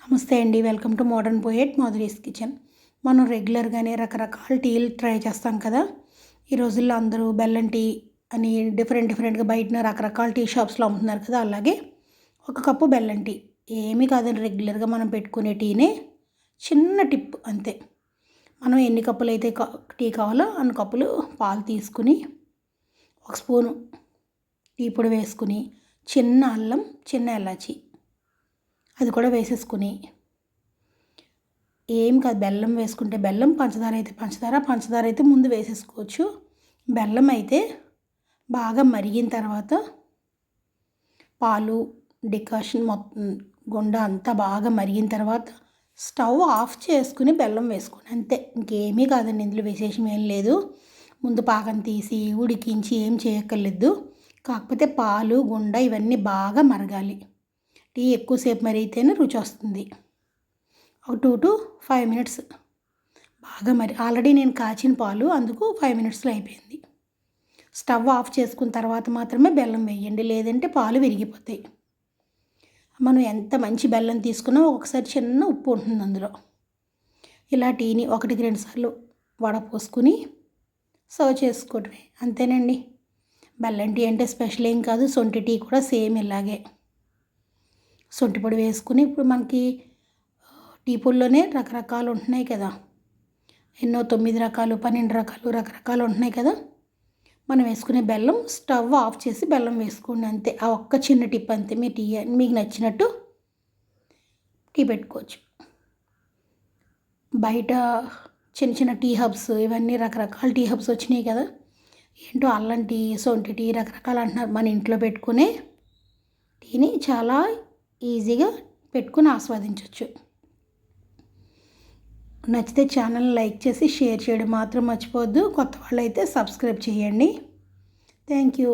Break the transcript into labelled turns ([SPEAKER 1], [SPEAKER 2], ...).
[SPEAKER 1] నమస్తే అండి welcome to modern poet Madhuri's kitchen. మనం రెగ్యులర్గానే రకరకాల టీలు ట్రై చేస్తాం కదా. ఈ రోజుల్లో అందరూ బెల్లం టీ అని డిఫరెంట్ డిఫరెంట్గా బయట రకరకాల టీ షాప్స్లో అమ్ముతున్నారు కదా. అలాగే ఒక కప్పు బెల్లం టీ. ఏమీ కాదండి రెగ్యులర్గా మనం పెట్టుకునే టీనే. చిన్న టిప్ అంతే. మనం ఎన్ని కప్పులు అయితే కా- టీ కావాలో అన్ని కప్పులు పాలు తీసుకుని ఒక స్పూను టీ పొడి వేసుకుని చిన్న అల్లం చిన్న ఎలాచి అది కూడా వేసేసుకుని. ఏం కాదు బెల్లం వేసుకుంటే బెల్లం పంచదార అయితే పంచదార పంచదార అయితే ముందు వేసేసుకోవచ్చు. బెల్లం అయితే బాగా మరిగిన తర్వాత పాలు డికాషన్ మొత్తం గుండ అంతా బాగా మరిగిన తర్వాత స్టవ్ ఆఫ్ చేసుకుని బెల్లం వేసుకోండి. అంతే ఇంకేమీ కాదండి ఇందులో విశేషం ఏం లేదు. ముందు పాకం తీసి ఉడికించి ఏం చేయక్కర్లేదు. కాకపోతే పాలు గుండ ఇవన్నీ బాగా మరగాలి. టీ ఎక్కువసేపు మరిగితేనే రుచి వస్తుంది. ఒక టూ టు ఫైవ్ మినిట్స్ బాగా మరి ఆల్రెడీ నేను కాచిన పాలు అందుకు ఫైవ్ మినిట్స్లో అయిపోయింది. స్టవ్ ఆఫ్ చేసుకున్న తర్వాత మాత్రమే బెల్లం వేయండి లేదంటే పాలు విరిగిపోతాయి. మనం ఎంత మంచి బెల్లం తీసుకున్నా ఒకసారి చిన్న ఉప్పు ఉంటుంది అందులో. ఇలా టీని ఒకటికి రెండు సార్లు వడపోసుకుని సర్వ్ చేసుకోవటమే అంతేనండి. బెల్లం టీ అంటే స్పెషల్ ఏం కాదు సొంటి టీ కూడా సేమ్ ఇలాగే. సొంటి పొడి వేసుకుని ఇప్పుడు మనకి టీ పొడిలోనే రకరకాలు ఉంటున్నాయి కదా. ఎన్నో తొమ్మిది రకాలు పన్నెండు రకాలు రకరకాలు ఉంటున్నాయి కదా. మనం వేసుకునే బెల్లం స్టవ్ ఆఫ్ చేసి బెల్లం వేసుకోండి అంతే. ఆ ఒక్క చిన్న టిప్ అంతే. మీ టీ మీకు నచ్చినట్టు టీ పెట్టుకోవచ్చు. బయట చిన్న చిన్న టీ హబ్స్ ఇవన్నీ రకరకాల టీ హబ్స్ వచ్చినాయి కదా. ఏంటో అల్లం టీ సొంటి టీ రకరకాలు అంటున్నారు. మన ఇంట్లో పెట్టుకునే టీని చాలా ఈజీగా పెట్టుకుని ఆస్వాదించవచ్చు నచ్చితే ఛానల్ లైక్ చేసి షేర్ చేయడం మాత్రం మర్చిపోవద్దు. కొత్త వాళ్ళు అయితే సబ్స్క్రైబ్ చేయండి. Thank you.